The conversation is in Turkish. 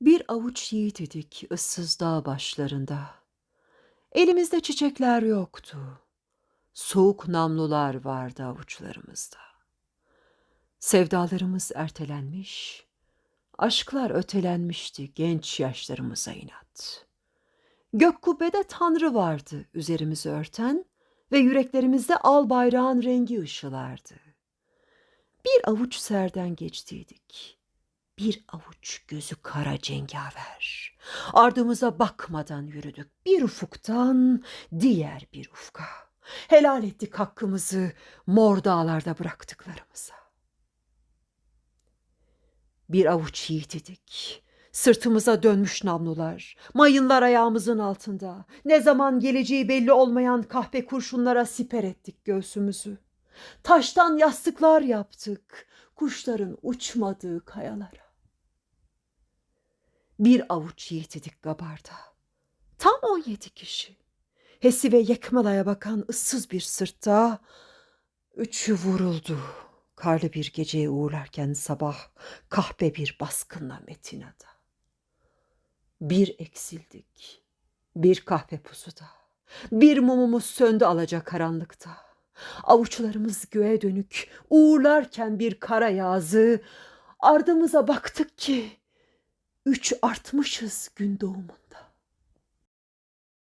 Bir avuç yiğit idik ıssız dağ başlarında. Elimizde çiçekler yoktu. Soğuk namlular vardı avuçlarımızda. Sevdalarımız ertelenmiş, aşklar ötelenmişti genç yaşlarımıza inat. Gök kubbede Tanrı vardı üzerimizi örten ve yüreklerimizde al bayrağın rengi ışılardı. Bir avuç serden geçtiydik. Bir avuç gözü kara cengaver. Ardımıza bakmadan yürüdük. Bir ufuktan diğer bir ufka. Helal ettik hakkımızı mor dağlarda bıraktıklarımıza. Bir avuç yiğit idik. Sırtımıza dönmüş namlular, mayınlar ayağımızın altında. Ne zaman geleceği belli olmayan kahpe kurşunlara siper ettik göğsümüzü. Taştan yastıklar yaptık, kuşların uçmadığı kayalara. Bir avuç yiğit idik Gabar'da. Tam on yedi kişi. Hesi ve Yekmala'ya bakan ıssız bir sırtta üçü vuruldu. Karlı bir geceye uğurlarken sabah kahpe bir baskınla Metina'da. Bir eksildik, bir kahpe pusuda, bir mumumuz söndü alaca karanlıkta. Avuçlarımız göğe dönük, uğurlarken bir kara yazı, ardımıza baktık ki üç artmışız gün doğumunda.